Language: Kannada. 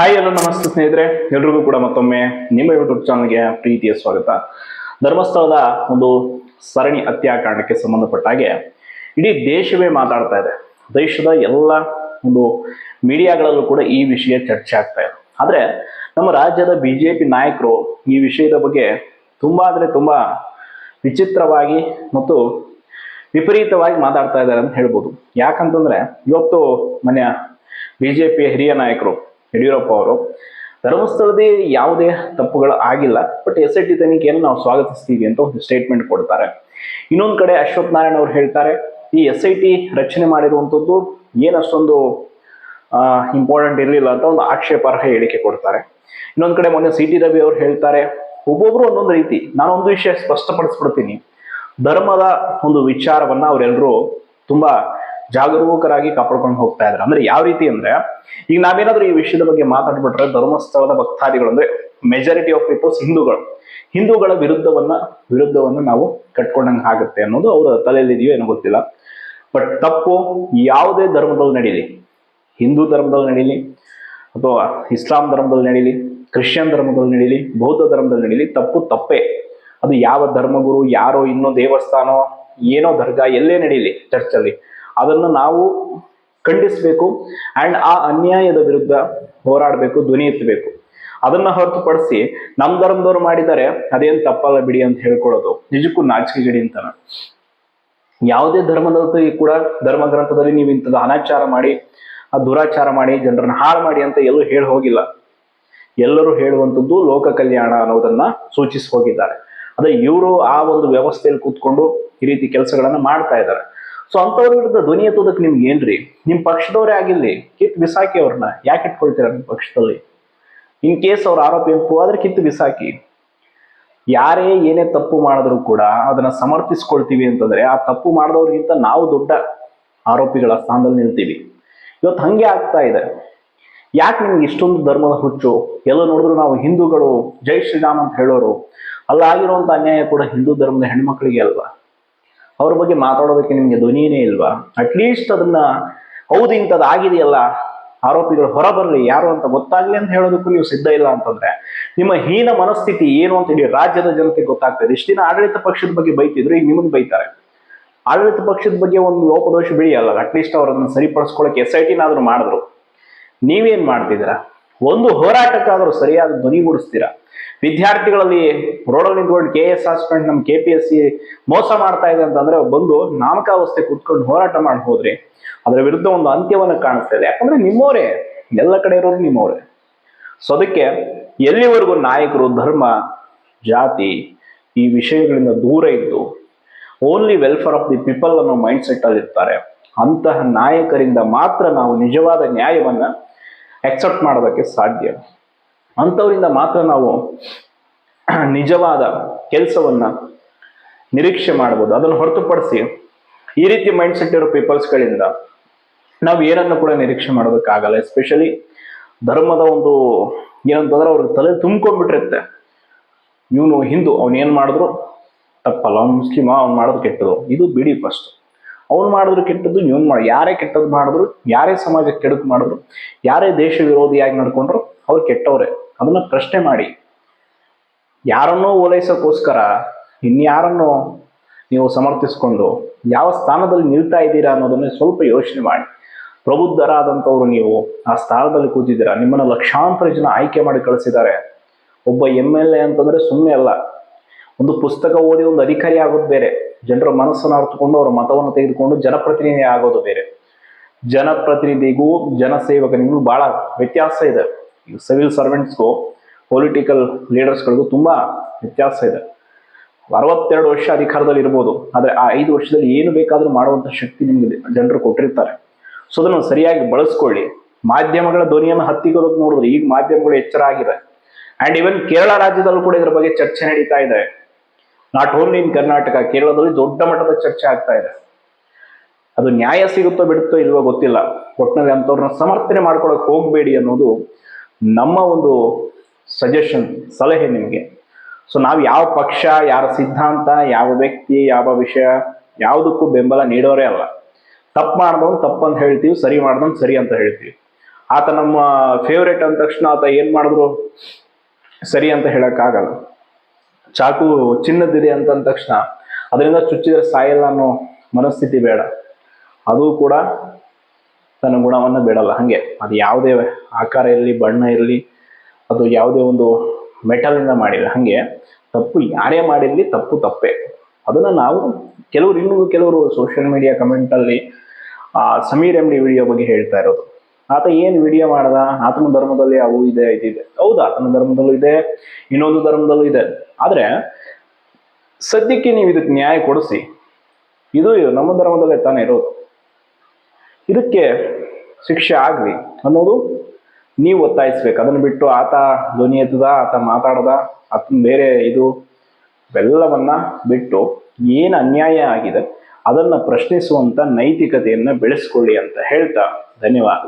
ಹಾಯ್ ಎಲ್ಲೋ ನಮಸ್ತೆ ಸ್ನೇಹಿತರೆ. ಎಲ್ರಿಗೂ ಕೂಡ ಮತ್ತೊಮ್ಮೆ ನಿಮ್ಮ ಯೂಟ್ಯೂಬ್ ಚಾನಲ್ಗೆ ಪ್ರೀತಿಯ ಸ್ವಾಗತ. ಧರ್ಮಸ್ಥಳದ ಒಂದು ಸರಣಿ ಹತ್ಯಾಕಾಂಡಕ್ಕೆ ಸಂಬಂಧಪಟ್ಟ ಹಾಗೆ ಇಡೀ ದೇಶವೇ ಮಾತಾಡ್ತಾ ಇದೆ. ದೇಶದ ಎಲ್ಲ ಒಂದು ಮೀಡಿಯಾಗಳಲ್ಲೂ ಕೂಡ ಈ ವಿಷಯ ಚರ್ಚೆ ಆಗ್ತಾ ಇದೆ. ಆದರೆ ನಮ್ಮ ರಾಜ್ಯದ ಬಿ ಜೆ ಪಿ ನಾಯಕರು ಈ ವಿಷಯದ ಬಗ್ಗೆ ತುಂಬ ಅಂದರೆ ತುಂಬ ವಿಚಿತ್ರವಾಗಿ ಮತ್ತು ವಿಪರೀತವಾಗಿ ಮಾತಾಡ್ತಾ ಇದ್ದಾರೆ ಅಂತ ಹೇಳ್ಬೋದು. ಯಾಕಂತಂದ್ರೆ ಇವತ್ತು ಮನೆಯ ಬಿ ಜೆ ಹಿರಿಯ ನಾಯಕರು ಯಡಿಯೂರಪ್ಪ ಅವರು. ಧರ್ಮಸ್ಥಳದೇ ಯಾವುದೇ ತಪ್ಪುಗಳು ಆಗಿಲ್ಲ ಬಟ್ ಎಸ್ ಐ ಟಿ ತನಿಖೆಯನ್ನು ನಾವು ಸ್ವಾಗತಿಸ್ತೀವಿ ಅಂತ ಒಂದು ಸ್ಟೇಟ್ಮೆಂಟ್ ಕೊಡ್ತಾರೆ. ಇನ್ನೊಂದು ಕಡೆ ಅಶ್ವಥ್ ನಾರಾಯಣ ಅವರು ಹೇಳ್ತಾರೆ, ಈ ಎಸ್ ಐ ಟಿ ರಚನೆ ಮಾಡಿರುವಂಥದ್ದು ಏನಷ್ಟೊಂದು ಇಂಪಾರ್ಟೆಂಟ್ ಇರಲಿಲ್ಲ ಅಂತ ಒಂದು ಆಕ್ಷೇಪಾರ್ಹ ಹೇಳಿಕೆ ಕೊಡ್ತಾರೆ. ಇನ್ನೊಂದು ಕಡೆ ಮೊನ್ನೆ ಸಿ ಟಿ ರವಿ ಅವರು ಹೇಳ್ತಾರೆ, ಒಬ್ಬೊಬ್ರು ಒಂದೊಂದು ರೀತಿ, ನಾನು ಒಂದು ವಿಷಯ ಸ್ಪಷ್ಟಪಡಿಸ್ಬಿಡ್ತೀನಿ. ಧರ್ಮದ ಒಂದು ವಿಚಾರವನ್ನ ಅವರೆಲ್ಲರೂ ತುಂಬಾ ಜಾಗರೂಕರಾಗಿ ಕಾಪಾಡ್ಕೊಂಡು ಹೋಗ್ತಾ ಇದ್ದಾರೆ ಅಂದ್ರೆ ಯಾವ ರೀತಿ ಅಂದ್ರೆ, ಈಗ ನಾವೇನಾದ್ರೂ ಈ ವಿಷಯದ ಬಗ್ಗೆ ಮಾತಾಡ್ಬಿಟ್ರೆ ಧರ್ಮಸ್ಥಳದ ಭಕ್ತಾದಿಗಳು ಅಂದ್ರೆ ಮೆಜಾರಿಟಿ ಆಫ್ ಪೀಪಲ್ಸ್ ಹಿಂದೂಗಳು. ಹಿಂದೂಗಳ ವಿರುದ್ಧವನ್ನ ವಿರುದ್ಧವನ್ನ ನಾವು ಕಟ್ಕೊಂಡಂಗೆ ಆಗುತ್ತೆ ಅನ್ನೋದು ಅವರ ತಲೆಯಲ್ಲಿದೆಯೋ ಏನೋ ಗೊತ್ತಿಲ್ಲ. ಬಟ್ ತಪ್ಪು ಯಾವುದೇ ಧರ್ಮದಲ್ಲಿ ನಡೀಲಿ. ಹಿಂದೂ ಧರ್ಮದಲ್ಲಿ ನಡೀಲಿ, ಅಥವಾ ಇಸ್ಲಾಂ ಧರ್ಮದಲ್ಲಿ ನಡೀಲಿ, ಕ್ರಿಶ್ಚಿಯನ್ ಧರ್ಮದಲ್ಲಿ ನಡೀಲಿ, ಬೌದ್ಧ ಧರ್ಮದಲ್ಲಿ ನಡೀಲಿ, ತಪ್ಪು ತಪ್ಪೇ. ಅದು ಯಾವ ಧರ್ಮಗುರು, ಯಾರೋ ಇನ್ನೋ ದೇವಸ್ಥಾನ, ಏನೋ ದರ್ಗಾ ಎಲ್ಲೇ ನಡೀಲಿ ಚರ್ಚಲ್ಲಿ. ಅದನ್ನು ನಾವು ಖಂಡಿಸಬೇಕು ಅಂಡ್ ಆ ಅನ್ಯಾಯದ ವಿರುದ್ಧ ಹೋರಾಡಬೇಕು, ಧ್ವನಿ ಎತ್ತಬೇಕು. ಅದನ್ನ ಹೊರತುಪಡಿಸಿ ನಮ್ಮ ಧರ್ಮದವ್ರು ಮಾಡಿದರೆ ಅದೇನ್ ತಪ್ಪಲ್ಲ ಬಿಡಿ ಅಂತ ಹೇಳ್ಕೊಳ್ಳೋದು ನಿಜಕ್ಕೂ ನಾಚಿಕೆ ಗಿಡಿ ಅಂತಾನ. ಯಾವುದೇ ಧರ್ಮದಲ್ಲಿ ಕೂಡ ಧರ್ಮ ಗ್ರಂಥದಲ್ಲಿ ನೀವು ಇಂಥದ್ದು ಅನಾಚಾರ ಮಾಡಿ ಆ ದುರಾಚಾರ ಮಾಡಿ, ಜನರನ್ನ ಹಾಳು ಮಾಡಿ ಅಂತ ಎಲ್ಲೂ ಹೇಳಿ ಹೋಗಿಲ್ಲ. ಎಲ್ಲರೂ ಹೇಳುವಂಥದ್ದು ಲೋಕ ಕಲ್ಯಾಣ ಅನ್ನೋದನ್ನ ಸೂಚಿಸಿ ಹೋಗಿದ್ದಾರೆ. ಅದೇ ಇವರು ಆ ಒಂದು ವ್ಯವಸ್ಥೆಯಲ್ಲಿ ಕೂತ್ಕೊಂಡು ಈ ರೀತಿ ಕೆಲಸಗಳನ್ನ ಮಾಡ್ತಾ ಇದ್ದಾರೆ. ಸೊ ಅಂಥವ್ರ ವಿರುದ್ಧ ಧ್ವನಿ ಎತ್ತೋದಕ್ಕೆ ನಿಮ್ಗೆ ಏನ್ರಿ? ನಿಮ್ಮ ಪಕ್ಷದವರೇ ಆಗಿಲ್ಲಿ ಕಿತ್ ಬಿಸಾಕಿ ಅವ್ರನ್ನ ಯಾಕೆ ಇಟ್ಕೊಳ್ತೀರ ನಿಮ್ಮ ಪಕ್ಷದಲ್ಲಿ? ಇನ್ ಕೇಸ್ ಅವ್ರ ಆರೋಪ ಎಂಪು ಆದ್ರೆ ಕಿತ್ತು ಬಿಸಾಕಿ. ಯಾರೇ ಏನೇ ತಪ್ಪು ಮಾಡಿದ್ರು ಕೂಡ ಅದನ್ನ ಸಮರ್ಥಿಸ್ಕೊಳ್ತೀವಿ ಅಂತಂದ್ರೆ ಆ ತಪ್ಪು ಮಾಡಿದವ್ರಿಗಿಂತ ನಾವು ದೊಡ್ಡ ಆರೋಪಿಗಳ ಸ್ಥಾನದಲ್ಲಿ ನಿಲ್ತೀವಿ. ಇವತ್ತು ಹಂಗೆ ಆಗ್ತಾ ಇದೆ. ಯಾಕೆ ನಿಮ್ಗೆ ಇಷ್ಟೊಂದು ಧರ್ಮದ ಹುಚ್ಚು? ಎಲ್ಲ ನೋಡಿದ್ರು ನಾವು ಹಿಂದೂಗಳು, ಜೈ ಶ್ರೀರಾಮ್ ಅಂತ ಹೇಳೋರು. ಅಲ್ಲ ಆಗಿರುವಂತ ಅನ್ಯಾಯ ಕೂಡ ಹಿಂದೂ ಧರ್ಮದ ಹೆಣ್ಮಕ್ಳಿಗೆ ಅಲ್ವಾ? ಅವ್ರ ಬಗ್ಗೆ ಮಾತಾಡೋದಕ್ಕೆ ನಿಮಗೆ ಧ್ವನಿಯೇ ಇಲ್ವಾ? ಅಟ್ಲೀಸ್ಟ್ ಅದನ್ನ, ಹೌದು ಇಂಥದ್ದು ಆಗಿದೆಯಲ್ಲ, ಆರೋಪಿಗಳು ಹೊರ ಬರಲಿ ಯಾರು ಅಂತ ಗೊತ್ತಾಗ್ಲಿ ಅಂತ ಹೇಳೋದಕ್ಕೂ ನೀವು ಸಿದ್ಧ ಇಲ್ಲ ಅಂತಂದ್ರೆ, ನಿಮ್ಮ ಹೀನ ಮನಸ್ಥಿತಿ ಏನು ಅಂತ ಇಡೀ ರಾಜ್ಯದ ಜನತೆ ಗೊತ್ತಾಗ್ತದೆ. ಇಷ್ಟಿನ ಆಡಳಿತ ಪಕ್ಷದ ಬಗ್ಗೆ ಬೈತಿದ್ರು, ಈಗ ನಿಮಗೆ ಬೈತಾರೆ. ಆಡಳಿತ ಪಕ್ಷದ ಬಗ್ಗೆ ಒಂದು ಲೋಪದೋಷ ಬಿಳಿಯಲ್ಲ ಅಟ್ಲೀಸ್ಟ್ ಅವರನ್ನು ಸರಿಪಡಿಸ್ಕೊಳಕ್ಕೆ ಎಸ್ ಐ ಟಿನಾದ್ರೂ ಮಾಡಿದ್ರು. ನೀವೇನ್ ಮಾಡ್ತಿದ್ದೀರಾ? ಒಂದು ಹೋರಾಟಕ್ಕಾದರೂ ಸರಿಯಾದ ಧ್ವನಿಗೂಡಿಸ್ತೀರಾ ವಿದ್ಯಾರ್ಥಿಗಳಲ್ಲಿ ರೋಡಲ್ಲಿ ನಿಂತ್ಕೊಂಡು ಕೆ ಎಸ್ ಹಾಸ್ಪಿಟಲ್ ನಮ್ಮ ಕೆ ಪಿ ಎಸ್ ಸಿ ಮೋಸ ಮಾಡ್ತಾ ಇದೆ ಅಂತಂದ್ರೆ ಬಂದು ನಾಮಕಾವಸ್ಥೆ ಕುತ್ಕೊಂಡು ಹೋರಾಟ ಮಾಡಿ ಹೋದ್ರಿ ಅದರ ವಿರುದ್ಧ ಒಂದು ಅಂತ್ಯವನ್ನು ಕಾಣಿಸ್ತಾ ಇದೆ. ಯಾಕಂದ್ರೆ ನಿಮ್ಮವರೇ, ಎಲ್ಲ ಕಡೆ ಇರೋರು ನಿಮ್ಮವರೇ. ಸೊ ಅದಕ್ಕೆ ಎಲ್ಲಿವರೆಗೂ ನಾಯಕರು, ಧರ್ಮ, ಜಾತಿ ಈ ವಿಷಯಗಳಿಂದ ದೂರ ಇದ್ದು only welfare of the people ಅನ್ನೋ ಮೈಂಡ್ ಸೆಟ್ ಅಲ್ಲಿ ಇರ್ತಾರೆ. ಅಂತಹ ನಾಯಕರಿಂದ ಮಾತ್ರ ನಾವು ನಿಜವಾದ ನ್ಯಾಯವನ್ನ ಅಕ್ಸೆಪ್ಟ್ ಮಾಡೋದಕ್ಕೆ ಸಾಧ್ಯ. ಅಂಥವರಿಂದ ಮಾತ್ರ ನಾವು ನಿಜವಾದ ಕೆಲಸವನ್ನು ನಿರೀಕ್ಷೆ ಮಾಡ್ಬೋದು. ಅದನ್ನು ಹೊರತುಪಡಿಸಿ ಈ ರೀತಿ ಮೈಂಡ್ ಸೆಟ್ ಇರೋ ಪೀಪಲ್ಸ್ಗಳಿಂದ ನಾವು ಏನನ್ನು ಕೂಡ ನಿರೀಕ್ಷೆ ಮಾಡೋದಕ್ಕಾಗಲ್ಲ. ಎಸ್ಪೆಷಲಿ ಧರ್ಮದ ಒಂದು ಏನಂತಂದ್ರೆ ಅವ್ರಿಗೆ ತಲೆ ತುಂಬ್ಕೊಂಡ್ಬಿಟ್ಟಿರುತ್ತೆ. ಇವನು ಹಿಂದೂ, ಅವನು ಏನು ಮಾಡಿದ್ರು? ತಪ್ಪಲ್ಲ, ಅವ್ನು ಮುಸ್ಲಿಮ, ಅವ್ನು ಮಾಡೋದು ಕೆಟ್ಟದು ಇದು ಬಿಡಿ ಫಸ್ಟ್ ಅವ್ನು ಮಾಡಿದ್ರು ಕೆಟ್ಟದ್ದು, ಇವನು ಮಾಡಿ, ಯಾರೇ ಕೆಟ್ಟದ್ದು ಮಾಡಿದ್ರು, ಯಾರೇ ಸಮಾಜಕ್ಕೆ ಕೆಡಕು ಮಾಡಿದ್ರು, ಯಾರೇ ದೇಶ ವಿರೋಧಿಯಾಗಿ ನಡ್ಕೊಂಡ್ರು, ಅವ್ರು ಕೆಟ್ಟವ್ರೆ. ಅದನ್ನ ಪ್ರಶ್ನೆ ಮಾಡಿ. ಯಾರನ್ನೋ ಓಲೈಸೋಕ್ಕೋಸ್ಕರ ಇನ್ಯಾರನ್ನೋ ನೀವು ಸಮರ್ಥಿಸ್ಕೊಂಡು ಯಾವ ಸ್ಥಾನದಲ್ಲಿ ನಿಲ್ತಾ ಇದ್ದೀರಾ ಅನ್ನೋದನ್ನು ಸ್ವಲ್ಪ ಯೋಚನೆ ಮಾಡಿ. ಪ್ರಬುದ್ಧರಾದಂಥವ್ರು ನೀವು ಆ ಸ್ಥಾನದಲ್ಲಿ ಕೂತಿದ್ದೀರಾ, ನಿಮ್ಮನ್ನು ಲಕ್ಷಾಂತರ ಜನ ಆಯ್ಕೆ ಮಾಡಿ ಕಳಿಸಿದ್ದಾರೆ. ಒಬ್ಬ ಎಂ ಎಲ್ ಎ ಅಂತಂದ್ರೆ ಸುಮ್ಮನೆ ಅಲ್ಲ, ಒಂದು ಪುಸ್ತಕ ಓದಿ ಒಂದು ಅಧಿಕಾರಿ ಆಗೋದು ಬೇರೆ, ಜನರ ಮನಸ್ಸನ್ನು ಅರ್ಥಕೊಂಡು ಅವರ ಮತವನ್ನು ತೆಗೆದುಕೊಂಡು ಜನಪ್ರತಿನಿಧಿ ಆಗೋದು ಬೇರೆ. ಜನಪ್ರತಿನಿಧಿಗೂ ಜನಸೇವಕನಿಗೂ ಬಹಳ ವ್ಯತ್ಯಾಸ ಇದೆ. ಸಿವಿಲ್ ಸರ್ವೆಂಟ್ಸ್ಗೂ ಪೊಲಿಟಿಕಲ್ ಲೀಡರ್ಸ್ಗಳಿಗೂ ತುಂಬ ವ್ಯತ್ಯಾಸ ಇದೆ. ಅರವತ್ತೆರಡು ವರ್ಷ ಅಧಿಕಾರದಲ್ಲಿ ಇರ್ಬೋದು, ಆದರೆ ಆ ಐದು ವರ್ಷದಲ್ಲಿ ಏನು ಬೇಕಾದರೂ ಮಾಡುವಂಥ ಶಕ್ತಿ ನಿಮಗೆ ಜನರು ಕೊಟ್ಟಿರ್ತಾರೆ. ಸೊ ಅದನ್ನು ಸರಿಯಾಗಿ ಬಳಸ್ಕೊಳ್ಳಿ. ಮಾಧ್ಯಮಗಳ ಧ್ವನಿಯನ್ನು ಹತ್ತಿಗೋದಕ್ಕೆ ನೋಡಿದ್ರೆ ಈಗ ಮಾಧ್ಯಮಗಳು ಎಚ್ಚರ ಆಗಿದೆ. ಆ್ಯಂಡ್ ಈವನ್ ಕೇರಳ ರಾಜ್ಯದಲ್ಲೂ ಕೂಡ ಇದರ ಬಗ್ಗೆ ಚರ್ಚೆ ನಡೀತಾ ಇದೆ. ನಾಟ್ ಓನ್ಲಿ ಇನ್ ಕರ್ನಾಟಕ ಕೇರಳದಲ್ಲಿ ದೊಡ್ಡ ಮಟ್ಟದ ಚರ್ಚೆ ಆಗ್ತಾ ಇದೆ. ಅದು ನ್ಯಾಯ ಸಿಗುತ್ತೋ ಬಿಡುತ್ತೋ ಇಲ್ವೋ ಗೊತ್ತಿಲ್ಲ. ಒಟ್ಟಿನಲ್ಲಿ ಅಂಥವ್ರನ್ನ ಸಮರ್ಥನೆ ಮಾಡ್ಕೊಳಕ್ ಹೋಗಬೇಡಿ ಅನ್ನೋದು ನಮ್ಮ ಒಂದು ಸಜೆಷನ್ ಸಲಹೆ ನಿಮಗೆ. ಸೊ ನಾವು ಯಾವ ಪಕ್ಷ, ಯಾರ ಸಿದ್ಧಾಂತ, ಯಾವ ವ್ಯಕ್ತಿ, ಯಾವ ವಿಷಯ, ಯಾವುದಕ್ಕೂ ಬೆಂಬಲ ನೀಡೋರೇ ಅಲ್ಲ. ತಪ್ಪು ಮಾಡ್ದವ್ನು ತಪ್ಪು ಅಂತ ಹೇಳ್ತೀವಿ, ಸರಿ ಮಾಡ್ದವ್ನು ಸರಿ ಅಂತ ಹೇಳ್ತೀವಿ. ಆತ ನಮ್ಮ ಫೇವ್ರೇಟ್ ಅಂದ ತಕ್ಷಣ ಆತ ಏನು ಮಾಡಿದ್ರು? ಸರಿ ಅಂತ ಹೇಳೋಕ್ಕಾಗಲ್ಲ. ಚಾಕು ಚಿನ್ನದಿದೆ ಅಂತ ಅಂದ ತಕ್ಷಣ, ಅದರಿಂದ ಚುಚ್ಚಿದ್ರೆ ಸಾಯಲ್ಲ ಅನ್ನೋ ಮನಸ್ಥಿತಿ ಬೇಡ. ಅದು ಕೂಡ ತನ್ನ ಗುಣವನ್ನು ಬಿಡಲ್ಲ. ಹಾಗೆ ಅದು ಯಾವುದೇ ಆಕಾರ ಇರಲಿ, ಬಣ್ಣ ಇರಲಿ, ಅದು ಯಾವುದೇ ಒಂದು ಮೆಟಲಿಂದ ಮಾಡಿಲ್ಲ. ಹಾಗೆ ತಪ್ಪು ಯಾರೇ ಮಾಡಿರಲಿ ತಪ್ಪು ತಪ್ಪೇ. ಅದನ್ನು ನಾವು ಕೆಲವರು ಇನ್ನೂ ಕೆಲವರು ಸೋಷಿಯಲ್ ಮೀಡಿಯಾ ಕಮೆಂಟಲ್ಲಿ ಸಮೀರ್ ಎಂ ಡಿ ವಿಡಿಯೋ ಬಗ್ಗೆ ಹೇಳ್ತಾ ಇರೋದು. ಆತ ಏನು ವಿಡಿಯೋ ಮಾಡ್ದ? ಆತನ ಧರ್ಮದಲ್ಲಿ ಅವು ಇದೆ ಇದಿದೆ ಹೌದು, ಆತನ ಧರ್ಮದಲ್ಲೂ ಇದೆ, ಇನ್ನೊಂದು ಧರ್ಮದಲ್ಲೂ ಇದೆ. ಆದರೆ ಸದ್ಯಕ್ಕೆ ನೀವು ಇದಕ್ಕೆ ನ್ಯಾಯ ಕೊಡಿಸಿ. ಇದು ನಮ್ಮ ಧರ್ಮದಲ್ಲೇ ತಾನೇ ಇರೋದು. ಇದಕ್ಕೆ ಶಿಕ್ಷೆ ಆಗಲಿ ಅನ್ನೋದು ನೀವು ಒತ್ತಾಯಿಸ್ಬೇಕು. ಅದನ್ನು ಬಿಟ್ಟು ಆತ ಧ್ವನಿ ಎತ್ತದ, ಆತ ಮಾತಾಡ್ದ ಆತನ ಬೇರೆ ಇದು ಬೆಲ್ಲವನ್ನ ಬಿಟ್ಟು ಏನು ಅನ್ಯಾಯ ಆಗಿದೆ ಅದನ್ನು ಪ್ರಶ್ನಿಸುವಂಥ ನೈತಿಕತೆಯನ್ನು ಬೆಳೆಸ್ಕೊಳ್ಳಿ ಅಂತ ಹೇಳ್ತಾ ಧನ್ಯವಾದ.